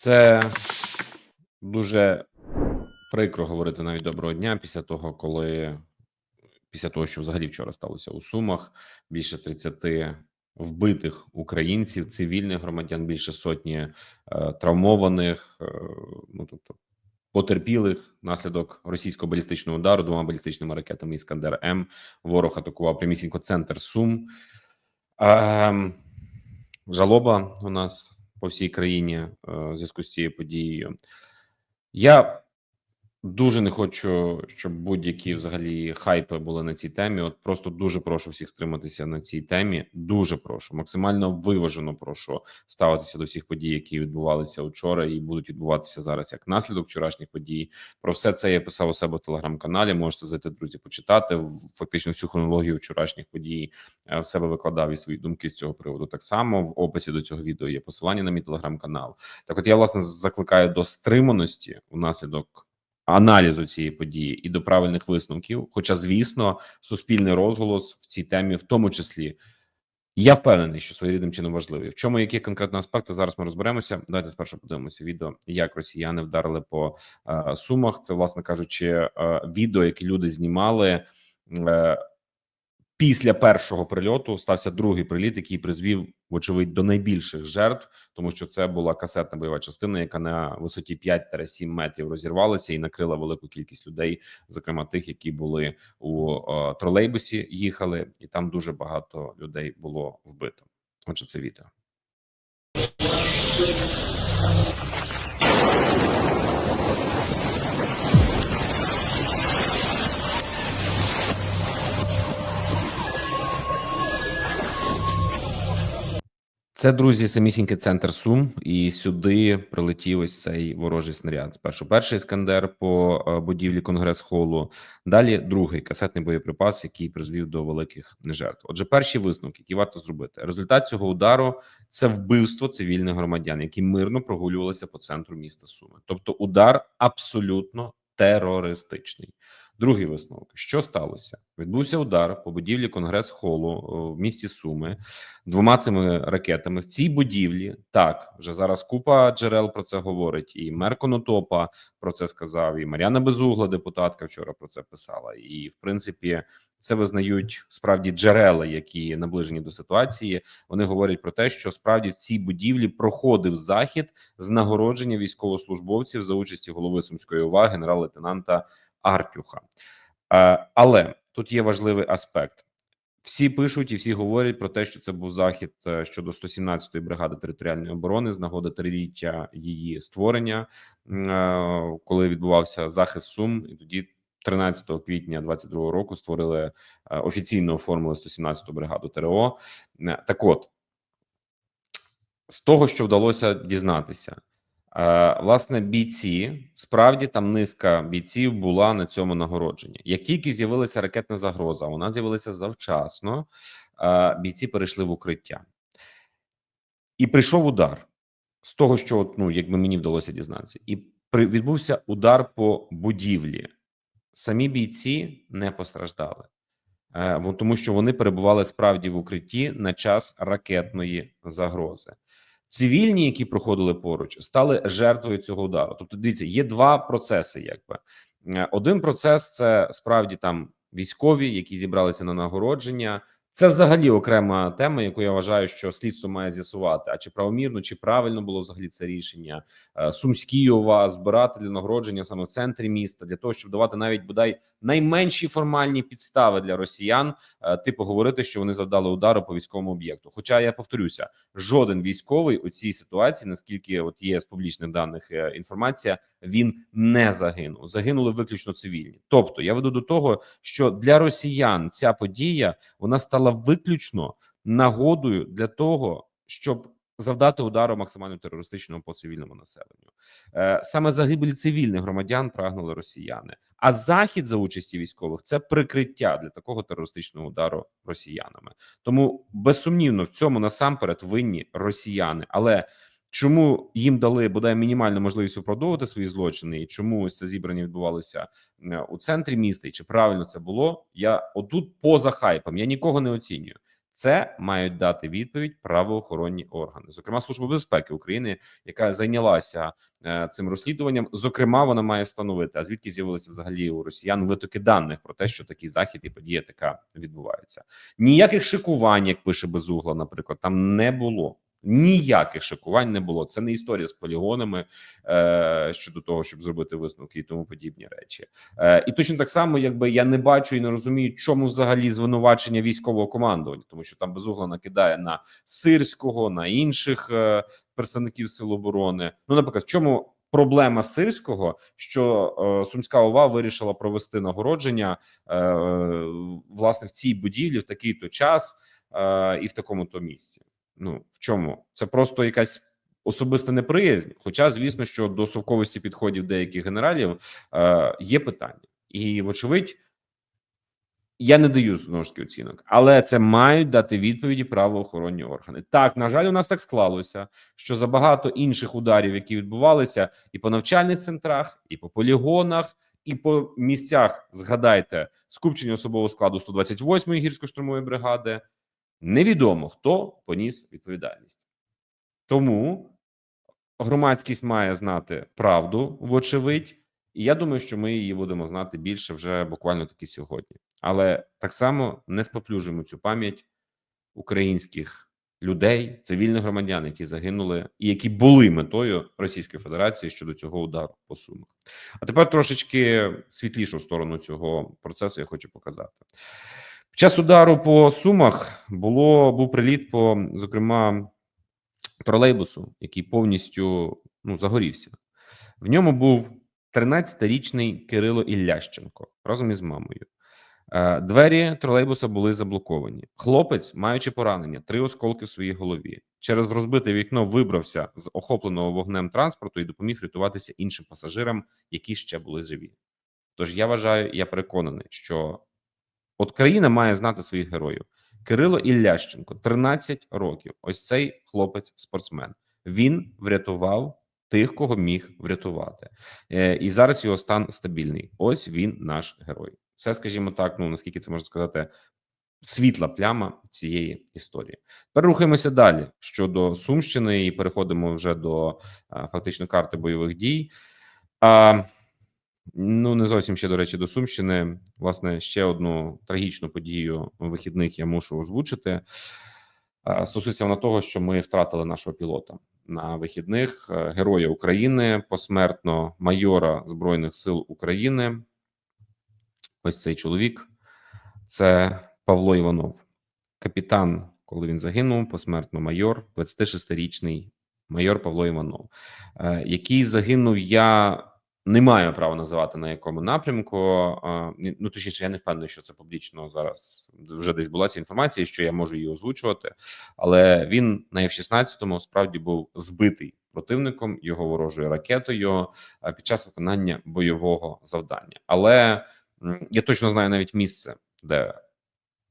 Це дуже прикро говорити навіть доброго дня після того, коли після того, що взагалі вчора сталося у Сумах, більше 30 вбитих українців, цивільних громадян, більше сотні е, травмованих, е, ну тобто потерпілих внаслідок російського балістичного удару двома балістичними ракетами Іскандер М. Ворог атакував прямісінько центр Сум. Ем, жалоба у нас по всій країні е, в зв'язку з цією подією. Я дуже не хочу, щоб будь-які взагалі хайпи були на цій темі. От просто дуже прошу всіх стриматися на цій темі. Дуже прошу, максимально виважено прошу ставитися до всіх подій, які відбувалися вчора і будуть відбуватися зараз як наслідок вчорашніх подій. Про все це я писав у себе в телеграм-каналі. Можете зайти, друзі, почитати фактично всю хронологію вчорашніх подій. е, В себе викладав і свої думки з цього приводу. Так само в описі до цього відео є посилання на мій телеграм-канал. Так, от я власне закликаю до стриманості внаслідок аналізу цієї події і до правильних висновків. Хоча, звісно, суспільний розголос в цій темі, в тому числі, я впевнений, що своєрідним чином важливий. В чому які конкретно аспекти зараз ми розберемося. Давайте спершу подивимося відео, як росіяни вдарили по е, сумах. Це, власне кажучи, е, відео, яке люди знімали. Е, Після першого прильоту стався другий приліт, який призвів, вочевидь, до найбільших жертв, тому що це була касетна бойова частина, яка на висоті 5-7 метрів розірвалася і накрила велику кількість людей, зокрема тих, які були у е, тролейбусі, їхали, і там дуже багато людей було вбито. Отже, це відео. Це друзі, самісінький центр Сум, і сюди прилетів ось цей ворожий снаряд. Спершу перший іскандер по е, будівлі конгрес-холу, далі другий касетний боєприпас, який призвів до великих жертв. Отже, перші висновки, які варто зробити. Результат цього удару це вбивство цивільних громадян, які мирно прогулювалися по центру міста Суми. Тобто, удар абсолютно терористичний. Другий висновок: що сталося? Відбувся удар по будівлі конгрес-холу е, в місті Суми двома цими ракетами. В цій будівлі так вже зараз купа джерел про це говорить. І мер Конотопа про це сказав. І Мар'яна Безугла, депутатка, вчора про це писала. І в принципі, це визнають справді джерела, які наближені до ситуації. Вони говорять про те, що справді в цій будівлі проходив захід з нагородження військовослужбовців за участі голови сумської ОВА генерал-лейтенанта Артюха. Е, Але тут є важливий аспект. Всі пишуть і всі говорять про те, що це був захід е, щодо 117-ї бригади територіальної оборони з нагоди триріччя її створення, е, коли відбувався захист Сум, і тоді 13 квітня 22 року створили офіційно оформили 117-ту бригаду ТРО. Так, от з того, що вдалося дізнатися, Власне, бійці справді там низка бійців була на цьому нагородженні. Як тільки з'явилася ракетна загроза, вона з'явилася завчасно. е, Бійці перейшли в укриття, і прийшов удар з того, що ну якби мені вдалося дізнатися, і при відбувся удар по будівлі. Самі бійці не постраждали, е, тому що вони перебували справді в укритті на час ракетної загрози. Цивільні, які проходили поруч, стали жертвою цього удару. Тобто, дивіться, є два процеси. Якби Е, один процес це справді там військові, які зібралися на нагородження. Це взагалі окрема тема, яку я вважаю, що слідство має з'ясувати. А чи правомірно, чи правильно було взагалі це рішення Е, сумські ова збирати для нагородження саме в центрі міста, для того, щоб давати навіть бодай найменші формальні підстави для росіян, е, типу говорити, що вони завдали удару по військовому об'єкту. Хоча я повторюся, жоден військовий у цій ситуації, наскільки от є з публічних даних е, інформація, він не загинув. Загинули виключно цивільні. Тобто я веду до того, що для росіян ця подія вона стала виключно нагодою для того, щоб завдати удару максимально терористичному по цивільному населенню. Е, Саме загибелі цивільних громадян прагнули росіяни. А захід за участі військових це прикриття для такого терористичного удару росіянами. Тому безсумнівно в цьому насамперед винні росіяни. Але чому їм дали бодай мінімальну можливість виправдовувати свої злочини, і чому ось це зібрання відбувалося е, у центрі міста, і чи правильно це було? Я отут поза хайпом. Я нікого не оцінюю. Це мають дати відповідь правоохоронні органи, зокрема Служба безпеки України, яка зайнялася е, цим розслідуванням. Зокрема, вона має встановити, а звідки з'явилися взагалі у росіян витоки даних про те, що такий захід і подія така відбувається. Ніяких шикувань, як пише Безугла, наприклад, там не було. Ніяких шикувань не було. Це не історія з полігонами е, щодо того, щоб зробити висновки і тому подібні речі. Е, і точно так само, якби я не бачу і не розумію, чому взагалі звинувачення військового командування, тому що там безугла накидає на сирського, на інших е, представників сил оборони. Ну, наприклад, в чому проблема сирського, що е, Сумська ОВА вирішила провести нагородження е, власне в цій будівлі в такий то час е, і в такому то місці. Ну в чому це просто якась особиста неприязнь. Хоча, звісно, що до совковості підходів деяких генералів е, є питання, і вочевидь. Я не даю знову ж таки оцінок, але це мають дати відповіді правоохоронні органи. Так, на жаль, у нас так склалося, що за багато інших ударів, які відбувалися, і по навчальних центрах, і по полігонах, і по місцях, згадайте, скупчення особового складу 128-ї гірсько-штурмової бригади. Невідомо хто поніс відповідальність, тому громадськість має знати правду, вочевидь, і я думаю, що ми її будемо знати більше вже буквально таки сьогодні. Але так само не споплюжимо цю пам'ять українських людей, цивільних громадян, які загинули і які були метою Російської Федерації щодо цього удару по сумах. А тепер трошечки світлішу сторону цього процесу я хочу показати. Під час удару по сумах було був приліт по зокрема тролейбусу, який повністю ну загорівся. В ньому був 13-річний Кирило Іллященко разом із мамою. Е, Двері тролейбуса були заблоковані. Хлопець, маючи поранення, три осколки в своїй голові, через розбите вікно вибрався з охопленого вогнем транспорту і допоміг рятуватися іншим пасажирам, які ще були живі. Тож я вважаю, я переконаний, що от країна має знати своїх героїв. Кирило Іллященко, 13 років. Ось цей хлопець-спортсмен. Він врятував тих, кого міг врятувати, Е, і зараз його стан стабільний. Ось він наш герой. Це, скажімо так, ну наскільки це можна сказати, світла пляма цієї історії. Тепер рухаємося далі щодо Сумщини і переходимо вже до фактично карти бойових дій. Ну, не зовсім ще до речі, до Сумщини. Власне, ще одну трагічну подію вихідних я мушу озвучити. Стосується вона того, що ми втратили нашого пілота на вихідних е, героя України посмертно майора Збройних сил України. Ось цей чоловік це Павло Іванов, капітан, коли він загинув, посмертно майор, 26-річний майор Павло Іванов, е, який загинув. Я не маю права називати на якому напрямку. Ну точніше, я не впевнений, що це публічно зараз вже десь була ця інформація, що я можу її озвучувати. Але він на F-16 справді був збитий противником його ворожою ракетою під час виконання бойового завдання. Але я точно знаю навіть місце, де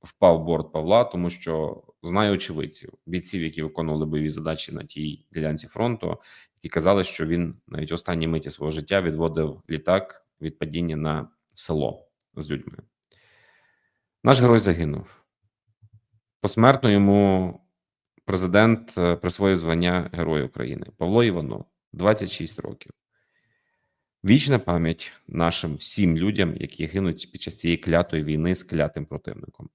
впав борт Павла, тому що знаю очевидців, бійців, які виконували бойові задачі на тій ділянці фронту, які казали, що він навіть останні миті свого життя відводив літак від падіння на село з людьми. Наш герой загинув. Посмертно йому президент е, присвоїв звання Героя України Павло Іванов, 26 років. Вічна пам'ять нашим всім людям, які гинуть під час цієї клятої війни з клятим противником.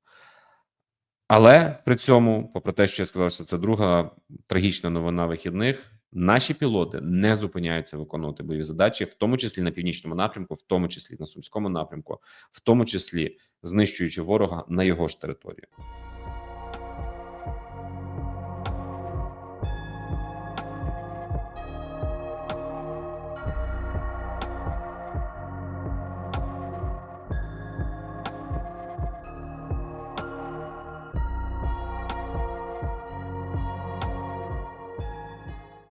Але при цьому, попри те, що я сказав, що це друга трагічна новина вихідних, наші пілоти не зупиняються виконувати бойові задачі, в тому числі на північному напрямку, в тому числі на сумському напрямку, в тому числі знищуючи ворога на його ж території.